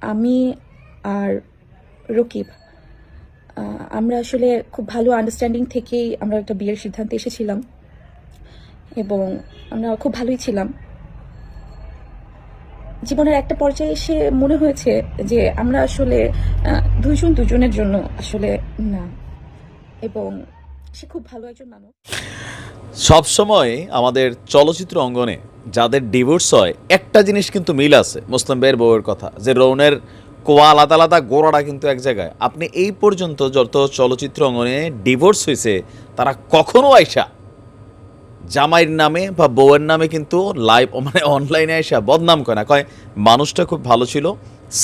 আমি আর রকিব আমরা আসলে খুব ভালো আন্ডারস্ট্যান্ডিং থেকেই আমরা একটা বিয়ের সিদ্ধান্তে এসেছিলাম এবং আমরা খুব ভালোই ছিলাম। জীবনের একটা পর্যায়ে এসে মনে হয়েছে যে আমরা আসলে দুইজন দুজনের জন্য আসলে না এবং সে খুব ভালো একজন মানুষ। সব সময় আমাদের চলচ্চিত্র অঙ্গনে যাদের ডিভোর্স হয়, একটা জিনিস কিন্তু মিল আছে, মুসলিম ভাইয়ের বউয়ের কথা, যে রৌনের কোয়া আলাদা আলাদা গোড়াটা কিন্তু এক জায়গায়। আপনি এই পর্যন্ত যত চলচ্চিত্র অঙ্গনে ডিভোর্স হয়েছে, তারা কখনো আইসা জামাইয়ের নামে বা বউয়ের নামে কিন্তু লাইভ মানে অনলাইনে এসে বদনাম করে না। কয়, মানুষটা খুব ভালো ছিল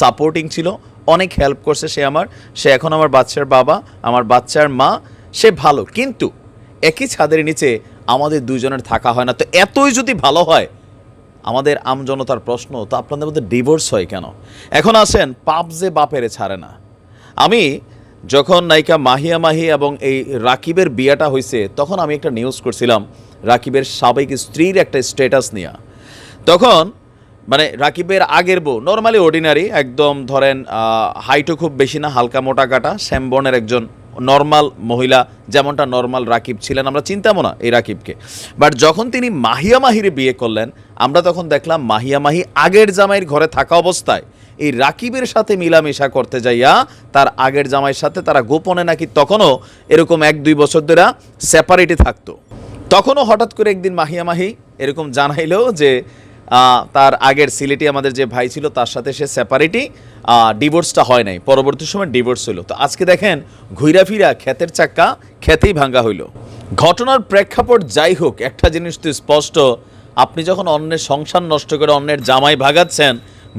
সাপোর্টিং ছিল, অনেক হেল্প করছে সে আমার, সে এখন আমার বাচ্চার বাবা, আমার বাচ্চার মা, সে ভালো। কিন্তু একই ছাদের নিচে আমাদের দুইজনের থাকা হয় না। তো এতই যদি ভালো হয়, আমাদের আমজনতার প্রশ্ন, তো আপনাদের মধ্যে ডিভোর্স হয় কেন? এখন আসেন, পাপ যে বাপেরে ছাড়ে না। আমি যখন নায়িকা মাহিয়া মাহি এবং এই রাকিবের বিয়েটা হয়েছে তখন আমি একটা নিউজ করছিলাম, রাকিবের সাবেক স্ত্রীর একটা স্ট্যাটাস নিয়ে। তখন মানে রাকিবের আগের বউ নর্মালি অর্ডিনারি একদম ধরেন হাইটও খুব বেশি না, হালকা মোটা কাটা, শ্যামবর্ণের একজন নর্মাল মহিলা যেমনটা নর্মাল রাকিব ছিলেন, আমরা চিন্তামো না এই রাকিবকে। বাট যখন তিনি মাহিয়া মাহিরে বিয়ে করলেন, আমরা তখন দেখলাম মাহিয়া মাহি আগের জামাইয়ের ঘরে থাকা অবস্থায় এই রাকিবের সাথে মিলামেশা করতে যাইয়া তার আগের জামাইয়ের সাথে তারা গোপনে নাকি তখনও এরকম এক দুই বছর ধরে সেপারেটে থাকতো। তখনও হঠাৎ করে একদিন মাহিয়া মাহি এরকম জানাইলো যে তার আগের সিলেটি আমাদের যে ভাই ছিল, তার সাথে সে সেপারেটি ডিভোর্সটা হয় নাই। পরবর্তী সময় ডিভোর্স হইল। তো আজকে দেখেন, ঘুইরাফিরা ক্ষেতের চাক্কা, ক্ষেতেই ভাঙ্গা হইল। ঘটনার প্রেক্ষাপট যাই হোক, একটা জিনিস তো স্পষ্ট। আপনি যখন অন্যের সংসার নষ্ট করে অন্যের জামাই ভাগাচ্ছেন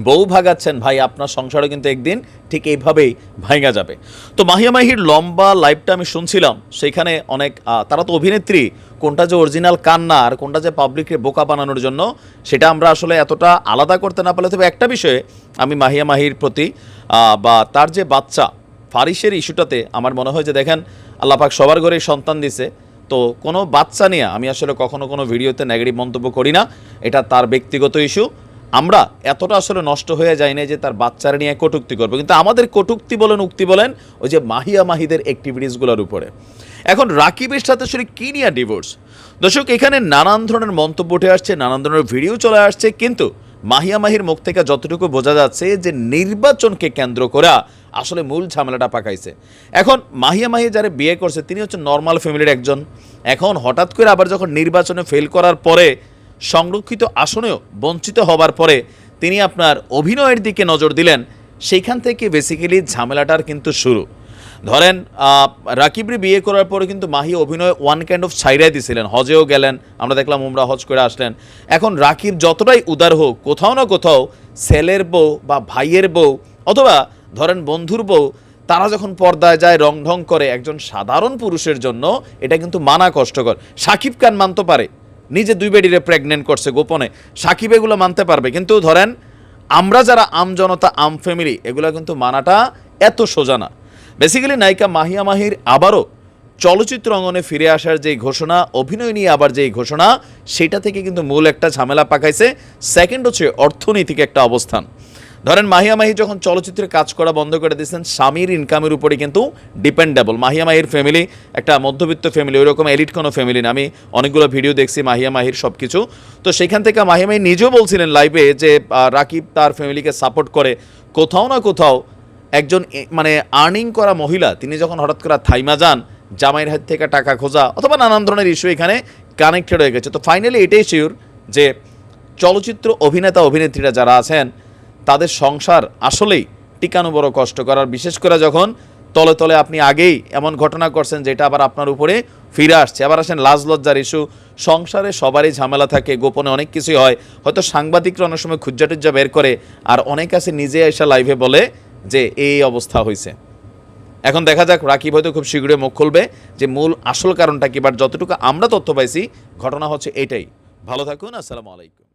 বউ ভাগাচ্ছেন, ভাই, আপনার সংসারও কিন্তু একদিন ঠিক এইভাবেই ভাঙা যাবে। তো মাহিয়া মাহির লম্বা লাইভটা আমি শুনছিলাম, সেখানে অনেক তারা তো অভিনেত্রী, কোনটা যে অরিজিনাল কান্না আর কোনটা যে পাবলিককে বোকা বানানোর জন্য, সেটা আমরা আসলে এতটা আলাদা করতে না পারলে, তবে একটা বিষয়ে আমি মাহিয়া মাহির প্রতি বা তার যে বাচ্চা, ফারিসের ইস্যুটাতে আমার মনে হয় যে, দেখেন আল্লাপাক সবার ঘরেই সন্তান দিছে। তো কোনো বাচ্চা নিয়ে আমি আসলে কখনো কোনো ভিডিওতে নেগেটিভ মন্তব্য করি না, এটা তার ব্যক্তিগত ইস্যু আমরা এতটা আসলে নষ্ট হয়ে যাই না যে তার বাচ্চারা নিয়ে কটুক্তি করব। কিন্তু আমাদের কটুক্তি বলেন, উক্তি বলেন, ওই যে মাহিয়া মাহিদের অ্যাক্টিভিটিসগুলোর উপরে। এখন রাকিবের সাথে আসলে কী নিয়ে ডিভোর্স দর্শক, এখানে নানান ধরনের মন্তব্য উঠে আসছে, নানান ধরনের ভিডিও চলে আসছে, কিন্তু মাহিয়া মাহির মুখ থেকে যতটুকু বোঝা যাচ্ছে যে নির্বাচনকে কেন্দ্র করা আসলে মূল ঝামেলাটা পাকাইছে। এখন মাহিয়া মাহি যারা বিয়ে করছে, তিনি হচ্ছে নর্মাল ফ্যামিলির একজন। এখন হঠাৎ করে আবার যখন নির্বাচনে ফেল করার পরে সংরক্ষিত আসনেও বঞ্চিত হবার পরে তিনি আপনার অভিনয়ের দিকে নজর দিলেন। সেইখান থেকে বেসিক্যালি ঝামেলাটার কিন্তু শুরু। ধরেন রাকিবরি বিয়ে করার পরে কিন্তু মাহি অভিনয় ওয়ান কাইন্ড অফ ছাইরাই দিছিলেন। হজেও গেলেন, আমরা দেখলাম উমরা হজ করে আসলেন। এখন রাকিব যতটাই উদার হোক, কোথাও না কোথাও ছেলের বউ বা ভাইয়ের বউ অথবা ধরেন বন্ধুর বউ, তারা যখন পর্দায় যায় রং ঢং করে একজন সাধারণ পুরুষের জন্য, এটা কিন্তু মানা কষ্টকর। সাকিব খান মানতে পারে। নিজে দুই বেডিরে প্রেগনেন্ট করছে গোপনে। সাকিব এগুলো মানতে পারবে। কিন্তু ধরেন, আমরা যারা আম জনতা, আম ফ্যামিলি এগুলো কিন্তু মানাটা এত সোজা না। বেসিক্যালি নায়িকা মাহিয়া মাহির আবারও চলচ্চিত্র অঙ্গনে ফিরে আসার যেই ঘোষণা, অভিনয় নিয়ে আবার যেই ঘোষণা, সেটা থেকে কিন্তু মূল একটা ঝামেলা পাকাইছে। সেকেন্ড হচ্ছে অর্থনৈতিক একটা অবস্থান। ধরেন মাহিয়া মাহি যখন চলচ্চিত্রে কাজ করা বন্ধ করে দিয়েছেন, স্বামীর ইনকামের উপরে কিন্তু ডিপেন্ডেবল মাহিয়া মাহির ফ্যামিলি একটা মধ্যবিত্ত ফ্যামিলি ওইরকম এলিট কোনো ফ্যামিলি না। আমি অনেকগুলো ভিডিও দেখছি মাহিয়া মাহির সব কিছু তো সেখান থেকে মাহিয়া মাহি নিজেও বলছিলেন লাইভে যে রাকিব তার ফ্যামিলিকে সাপোর্ট করে। কোথাও না কোথাও একজন মানে আর্নিং করা মহিলা, তিনি যখন হঠাৎ করে থাইমা যান, জামাইয়ের হাত থেকে টাকা খোঁজা, অথবা নানান ধরনের ইস্যু এখানে কানেক্টেড হয়ে গেছে। তো ফাইনালি এটাই শিওর যে চলচ্চিত্র অভিনেতা, অভিনেত্রীরা যারা আছেন তাদের সংসার আসলেই টিকানো বড় কষ্ট করার। বিশেষ করে যখন তলে তলে আপনি আগেই এমন ঘটনা করছেন যেটা আবার আপনার উপরে ফিরে আসছে। আবার আসেন লাজ লজ্জার ইস্যু সংসারে সবারই ঝামেলা থাকে, গোপনে অনেক কিছুই হয়। হয়তো সাংবাদিকরা অনেক সময় খুজ্জা টুজ্জা বের করে আর অনেক আছে নিজে এসে লাইভে বলে যে এই অবস্থা হয়েছে এখন দেখা যাক, রাকিব হয়তো খুব শীঘ্রই মুখ খুলবে যে মূল আসল কারণটা কি বাট যতটুকু আমরা তথ্য পাইছি, ঘটনা হচ্ছে এটাই। ভালো থাকুন, আসসালামু আলাইকুম।